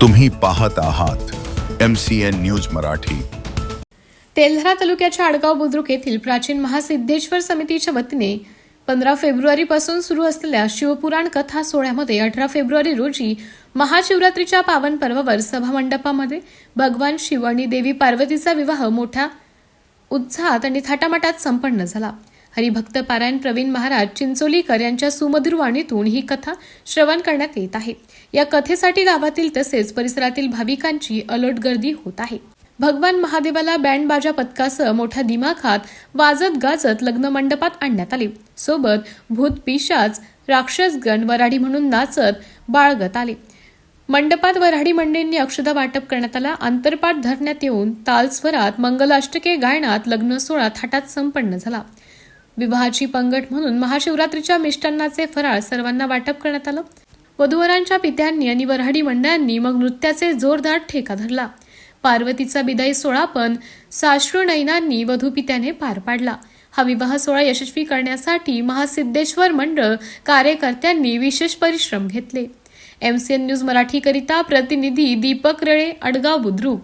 तुम्ही पाहत आहात M C N news Marathi. Telhara तालुक्याच्या आडगाव बुद्रुक येथील प्राचीन महासिद्धेश्वर समितीच्या वतीने पंधरा फेब्रुवारीपासून सुरू असलेल्या शिवपुराण कथा सोहळ्यामध्ये अठरा फेब्रुवारी रोजी महाशिवरात्रीच्या पावन पर्वावर सभामंडपामध्ये भगवान शिव आणि देवी पार्वतीचा विवाह मोठ्या उत्साहात आणि थाटामाटात संपन्न झाला. हरिभक्त पारायण प्रवीण महाराज चिंचोलीकर यांच्या सुमधुर वाणीतून ही कथा श्रवण करण्यात येत आहे. या कथेसाठी गावातील तसेच परिसरातील भाविकांची अलोट गर्दी होत आहे. भगवान महादेवाला बँड बाजा पथकासह मोठ्या दिमाखात वाजत गाजत लग्न मंडपात आणण्यात आले. सोबत भूत पिशाच राक्षसगण वराडी म्हणून नाचत बाळगत आले. मंडपात वऱ्हाडी मंडळींनी अक्षदा वाटप करण्यात आला. अंतरपाठ धरण्यात येऊन तालस्वरात मंगलाष्टके गायनात लग्न सोहळा थाटात संपन्न झाला. विवाहाची पंगट म्हणून महाशिवरात्रीच्या मिष्टान्नाचे फराळ सर्वांना वाटप करण्यात आलं. वधूवरांच्या पित्यांनी आणि वऱ्हाडी मंडळांनी मग नृत्याचे जोरदार ठेका धरला. पार्वतीचा बिदाई सोहळा पण साश्रू नैनांनी वधूपित्याने पार पाडला. हा विवाह सोहळा यशस्वी करण्यासाठी महासिद्धेश्वर मंडळ कार्यकर्त्यांनी विशेष परिश्रम घेतले. एमसीएन न्यूज मराठीकरिता प्रतिनिधी दीपक रळे अडगाव बुद्रुक.